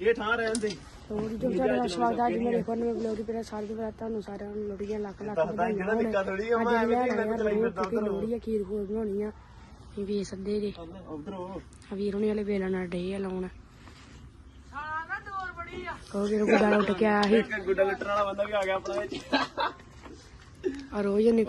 ਇਹ ਥਾਂ ਰਹਿਣ ਦੇ। ਲੋਹੜੀ ਤੋਂ ਤੁਹਾਡਾ ਸਵਾਗਤ ਹੈ ਮੇਰੇ ਕੋਲ ਨਵੇਂ ਬਲੌਗ ਤੇ ਸਾਰੇ ਤੋਂ ਤੁਹਾਨੂੰ ਸਾਰਿਆਂ ਨੂੰ ਲੱਖ ਲੱਖ ਵਧਾਈਆਂ ਕਿਹੜਾ ਹੋਣ। ਨਿੱਕਾ ਥੋੜ੍ਹੀ ਆ, ਮੈਂ ਐਵੇਂ ਲੈਣ ਨੀ ਆਇਆ ਮੈਂ ਚਲਾਈ ਫਿਰਦਾ ਉੱਧਰ। ਲੋਹੜੀ ਆ ਖੀਰ ਖੋਰ ਬਣਾਉਣੀ ਆ। ਇਹ ਵੇ ਸੱਦੇ ਜੇ। ਉਧਰੋਂ। ਆ ਵੀਰ ਹੁਣੇ ਵਾਲੇ ਵੇਲਣ ਨਾਲ ਡੇ ਆ ਲਾਉਣ। ਕਹੋ ਵੀਰ ਗੁੱਡਾ ਉੱਠ ਕੇ ਆਇਆ ਸੀ। ਇੱਕ ਗੁੱਡਾ ਲੁੱਟਣ ਵਾਲਾ ਬੰਦਾ ਵੀ ਆ ਗਿਆ ਆਪਣਾ ਵਿੱਚ। ਆ ਰੋਜ਼ ਨਿਕ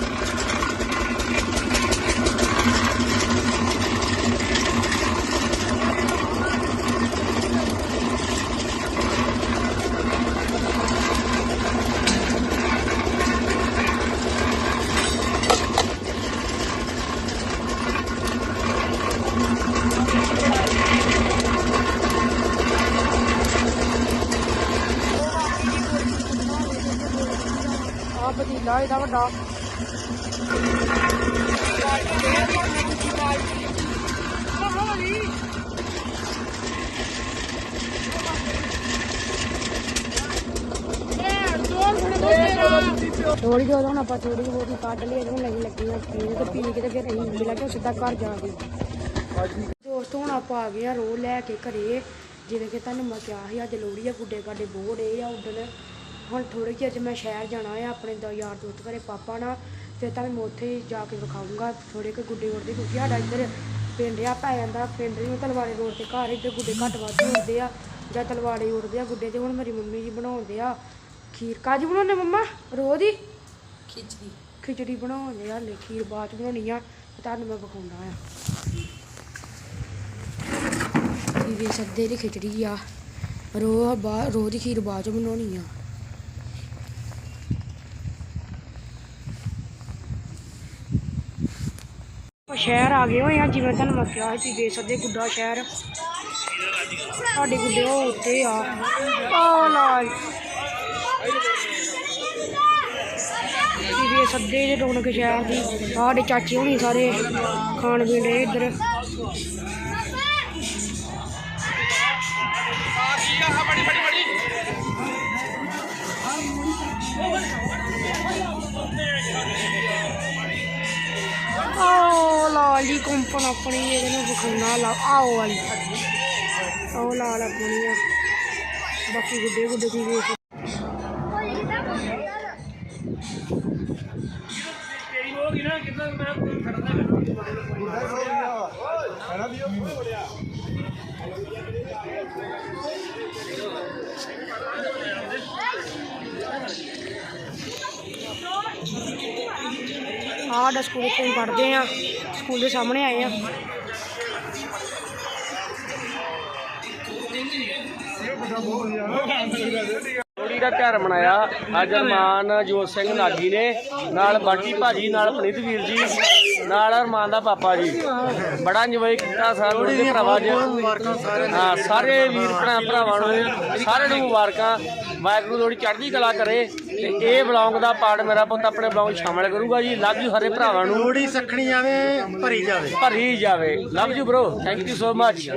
ਆ ਇਹਦਾ ਵੱਡਾ। ਥੋੜੀ ਜਿਹੀ ਹੁਣ ਆਪਾਂ ਥੋੜੀ ਜਿਹੀ ਬਹੁਤੀ ਕੱਢ ਲਈ, ਇਹਨੂੰ ਨਹੀਂ ਲੱਗੀਆਂ ਪੀਣ ਤੇ ਪੀ ਕੇ ਤੇ ਫਿਰ ਅਸੀਂ ਮਿਲਾ ਕੇ ਸਿੱਧਾ ਘਰ ਜਾ ਗਏ ਦੋਸਤੋ, ਹੁਣ ਆਪਾਂ ਆ ਗਏ ਆ ਰੋ ਲੈ ਕੇ ਘਰੇ। ਜਿਵੇਂ ਕਿ ਤੁਹਾਨੂੰ ਮੈਂ ਕਿਹਾ ਸੀ, ਅੱਜ ਲੋਹੜੀ ਆ ਗੁੱਡੇ ਗਾਡੇ ਬਹੁਤ ਡੇ ਆ ਉੱਡਣ। ਹੁਣ ਥੋੜੇ ਜਿਹੇ ਅੱਜ ਮੈਂ ਸ਼ਹਿਰ ਜਾਣਾ ਆ ਆਪਣੇ ਦੋ ਯਾਰ ਦੋਸਤ ਘਰੇ ਪਾਪਾ ਨਾਲ ਫਿਰ ਤੁਹਾਨੂੰ ਮੈਂ ਉੱਥੇ ਹੀ ਜਾ ਕੇ ਵਿਖਾਊਂਗਾ। ਥੋੜੇ ਕੁ ਗੁੱਡੇ ਉੱਡਦੇ ਕਿਉਂਕਿ ਸਾਡਾ ਇੱਧਰ ਪਿੰਡ ਆ ਪੈ ਜਾਂਦਾ ਪਿੰਡ ਨੂੰ ਤਲਵਾੜੇ ਰੋਡ ਤੇ ਘਰ ਇੱਧਰ ਗੁੱਡੇ ਘੱਟ ਵੱਧ ਉੱਡਦੇ ਆ ਜਾਂ ਤਲਵਾੜੇ ਉੱਡਦੇ ਆ ਗੁੱਡੇ ਤੇ ਹੁਣ ਮੇਰੀ ਮੰਮੀ ਜੀ ਬਣਾਉਂਦੇ ਆ ਖੀਰ। ਕਾਜ ਬਣਾਉਂਦੇ ਮੰਮਾ? ਰੋਜ਼ ਹੀ? ਖਿਚੜੀ। ਖਿਚੜੀ ਬਣਾਉਂਦੇ ਆ ਹਲੇ ਖੀਰ ਬਾਅਦ ਚ ਬਣਾਉਣੀ ਆ ਤੇ ਤੁਹਾਨੂੰ ਮੈਂ ਵਿਖਾਉਂਦਾ ਆ। ਇਹ ਵੀ ਸੱਦੇ ਦੀ ਖਿਚੜੀ ਆ। ਰੋ ਬਾ ਰੋ ਦੀ ਖੀਰ ਬਾਅਦ ਚ ਬਣਾਉਣੀ ਆ। ਸ਼ਹਿਰ ਆ ਗਏ ਹੋਏ ਆ, ਜਿਵੇਂ ਤੁਹਾਨੂੰ ਮੈਂ ਕਿਹਾ ਸੀ ਦੇ ਸੱਦੇ ਗੁੱਡਾ ਸ਼ਹਿਰ। ਸਾਡੇ ਗੁੱਡੇ ਉਹ ਉੱਤੇ ਆ। ਆ ਲਾਲ ਇਹ ਸੱਦੇ ਦੇ ਰੌਣਕ ਸ਼ਹਿਰ ਦੀ, ਸਾਡੇ ਚਾਚੇ ਹੋਣੀ ਸਾਰੇ ਖਾਣ ਪੀਣ ਦੇ ਇੱਧਰ। ਆਓ ਕੰਪਨ ਆਪਣੀ ਇਹਦੇ ਨਾਲ ਵਿਖਾਉਣਾ, ਲਾ, ਆਓ ਵਾਲੀ। ਆਓ, ਲਾਲ ਆਪਣੀ ਆ। ਬਾਕੀ ਗੁੱਡੇ ਗੁੱਡੇ ਦੀ ਵੇਖ ਆਹ ਸਾਡਾ ਸਕੂਲ ਤੋਂ ਹੀ ਪੜ੍ਹਦੇ ਆ। ਸਕੂਲ ਦੇ ਸਾਹਮਣੇ ਆਏ ਆ। ਲੋਹੜੀ ਦਾ ਤਿਉਹਾਰ ਮਨਾਇਆ। ਅੱਜ ਅਰਮਾਨ ਜੋਤ ਸਿੰਘ ਨਾਗੀ ਨੇ ਨਾਲ ਬਾਕੀ ਭਾਜੀ ਨਾਲ ਪਨੀਤ ਵੀਰ ਜੀ ਨਾਲ ਅਰਮਾਨ ਦਾ ਪਾਪਾ ਜੀ। ਬੜਾ ਇੰਜੋਏ ਕੀਤਾ ਸਾਰਾ ਲੋਹੜੀ ਦੇ ਭਰਾਵਾਂ ਜੀ। ਹਾਂ ਸਾਰੇ ਵੀਰ ਭਰਾ ਭਰਾਵਾਂ ਨੂੰ ਸਾਰਿਆਂ ਨੂੰ ਮੁਬਾਰਕਾਂ। ਵਾਹਿਗੁਰੂ ਲੋਹੜੀ ਚੜ੍ਹਦੀ ਕਲਾ ਕਰੇ। ਤੇ ਇਹ ਬਲੌਂਗ ਦਾ ਪਾਰਟ ਮੇਰਾ ਪੁੱਤ ਆਪਣੇ ਬਲੌਂਗ ਸ਼ਾਮਲ ਕਰੂਗਾ ਜੀ। ਲਵ ਯੂ ਹਰੇ ਭਰਾਵਾਂ ਨੂੰ। ਲੋੜੀ ਸਖਣੀ ਜਾਵੇ ਭਰੀ ਜਾਵੇ। ਭਰੀ ਜਾਵੇ। Love you bro thank you so much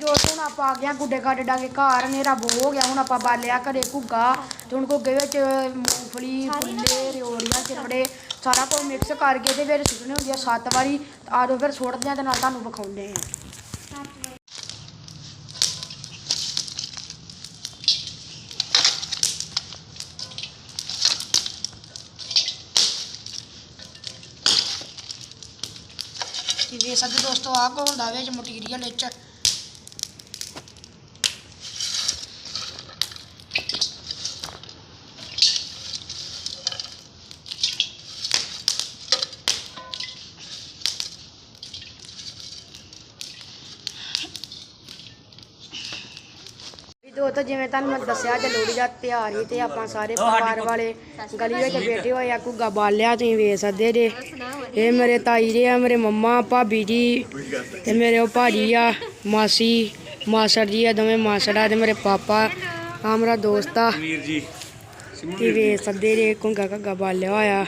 ਦੋਸਤੋ ਹੁਣ ਆਪਾਂ ਆ ਗਿਆ ਗੁੱਡੇ ਗਾਡੇ ਡਾ ਕੇ ਘਰ ਹਨੇਰਾ ਬਹੁਤ ਹੋ ਗਿਆ। ਹੁਣ ਆਪਾਂ ਬਾਲਿਆ ਘਰੇ ਘੁੱਗਾ। ਤੇ ਹੁਣ ਘੁੱਗੇ ਵਿੱਚ ਮੂੰਗਫਲੀ ਫੁੱਲੇ ਰਿਓੜੀਆਂ ਚਿਰਬੜੇ ਸਾਰਾ ਕੁਝ ਮਿਕਸ ਕਰਕੇ ਤੇ ਫਿਰ ਸੁੱਟਣੇ ਹੁੰਦੀ ਆ ਸੱਤ ਵਾਰੀ। ਆਦੋ ਫਿਰ ਸੁੱਟਦੇ ਆ ਤੇ ਨਾਲ ਤੁਹਾਨੂੰ ਵਿਖਾਉਂਦੇ ਆ। ਕਿ ਵੇ ਸਕਦੇ ਦੋਸਤੋ? ਆਹ ਕੋ ਹੁੰਦਾ ਵਿੱਚ ਮਟੀਰੀਅਲ ਵਿੱਚ। ਵੀ ਦੋਸਤੋ ਜਿਵੇਂ ਤੁਹਾਨੂੰ ਮੈਂ ਦੱਸਿਆ ਜੇ ਲੋਹੜੀ ਦਾ ਤਿਉਹਾਰ ਹੀ ਤੇ ਆਪਾਂ ਸਾਰੇ ਪਰਿਵਾਰ ਵਾਲੇ ਗਲੀ ਵਿੱਚ ਬੈਠੇ ਹੋਏ ਆ ਘੁੱਗਾ ਬਾਲਿਆ ਤੁਸੀਂ ਵੇਖ ਸਕਦੇ ਜੇ। ਇਹ ਮੇਰੇ ਤਾਈ ਜੀ ਆ ਮੇਰੇ ਮੰਮਾ ਭਾਬੀ ਜੀ ਤੇ ਮੇਰੇ ਉਹ ਭਾਜੀ ਆ ਮਾਸੀ ਮਾਸੜ ਜੀ ਆ ਦੋਵੇਂ ਮਾਸੜਾ ਤੇ ਮੇਰੇ ਪਾਪਾ। ਆ ਮੇਰਾ ਦੋਸਤ ਆ। ਵੀਰ ਜੀ। ਤੇ ਵੇਖ ਸਕਦੇ ਜੇ ਘੁੱਗਾ ਘੱਗਾ ਬਾਲਿਆ ਹੋਇਆ।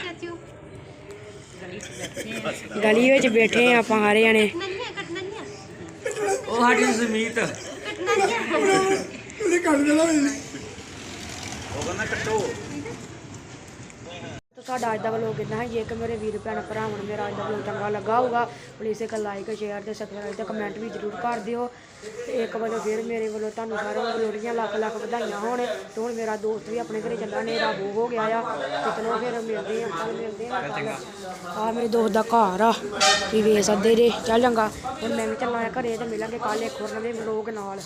ਗਲੀ ਵਿੱਚ ਬੈਠੇ ਆ ਆਪਾਂ ਸਾਰੇ ਜਣੇ। ਉਹ ਸਾਡੀ ਜ਼ਮੀਤ ਤੁਹਾਡਾ ਅੱਜ ਦਾ ਵਲੋਗ ਇੰਨਾ ਹੀ ਜੇ ਕਿ ਮੇਰੇ ਵੀਰ ਭੈਣ ਭਰਾਵਾਂ ਨੂੰ ਮੇਰਾ ਅੱਜ ਦਾ ਵਲੋਗ ਚੰਗਾ ਲੱਗਾ ਹੋਊਗਾ। ਪਲੀਜ਼ ਇੱਕ ਲਾਈਕ ਸ਼ੇਅਰ ਤੇ ਸਬਸਕ੍ਰਾਈਬ ਤੇ ਕਮੈਂਟ ਵੀ ਜ਼ਰੂਰ ਕਰ ਦਿਓ। ਤੇ ਇੱਕ ਵਾਰ ਫਿਰ ਮੇਰੇ ਵੱਲੋਂ ਤੁਹਾਨੂੰ ਸਾਰਿਆਂ ਨੂੰ ਲੋੜੀਆਂ ਲੱਖ ਲੱਖ ਵਧਾਈਆਂ ਹੋਣ। ਤੇ ਹੁਣ ਮੇਰਾ ਦੋਸਤ ਵੀ ਆਪਣੇ ਘਰੇ ਚੱਲਾ ਨੇਰਾ ਬੋ ਹੋ ਗਿਆ ਆ। ਤੇ ਚਲੋ ਫਿਰ ਮਿਲਦੇ ਆ ਕੱਲ ਮਿਲਦੇ ਆ ਆ ਮੇਰੇ ਦੋਸਤ ਦਾ ਘਰ ਆ। ਵੀ ਵੇਖ ਸਕਦੇ ਜੇ। ਚੱਲ ਚੰਗਾ। ਹੁਣ ਮੈਂ ਵੀ ਚੱਲਾਂ ਆ ਘਰੇ ਤੇ ਮਿਲਾਂਗੇ ਕੱਲ ਇੱਕ ਹੋਰ ਨਵੇਂ ਵਲੋਗ ਨਾਲ।